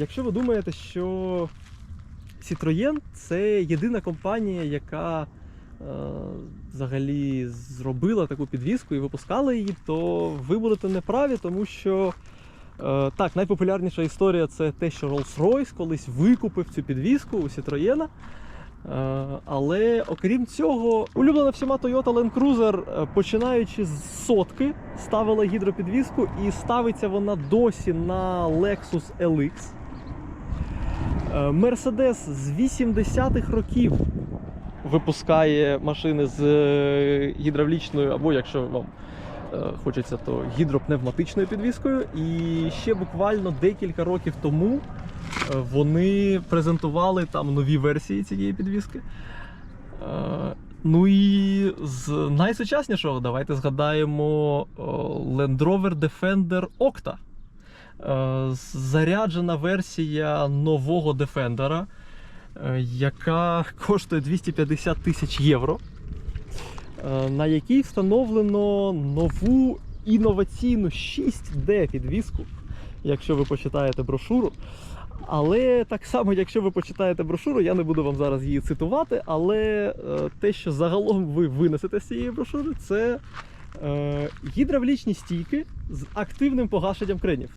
Якщо ви думаєте, що Citroën це єдина компанія, яка е, взагалі зробила таку підвіску і випускала її, то ви будете неправі, тому що е, так, найпопулярніша історія це те, що Rolls-Royce колись викупив цю підвіску у Citroën. Е, Але окрім цього, улюблена всіма Toyota Land Cruiser, е, починаючи з сотки, ставила гідропідвіску і ставиться вона досі на Lexus LX. Е, Мерседес з 80-х років випускає машини з е, гідравлічною, або якщо вам е, хочеться, то гідропневматичною підвіскою. І ще буквально декілька років тому вони презентували там нові версії цієї підвіски. Ну і з найсучаснішого давайте згадаємо Land Rover Defender Octa. Е, заряджена версія нового Defender, е, яка коштує 250 тисяч євро, е, на якій встановлено нову інноваційну 6D підвіску, якщо ви почитаєте брошуру. Але так само, якщо ви почитаєте брошуру, я не буду вам зараз її цитувати, але те, що загалом ви винесете з цієї брошури, це гідравлічні стійки з активним погашенням кренів.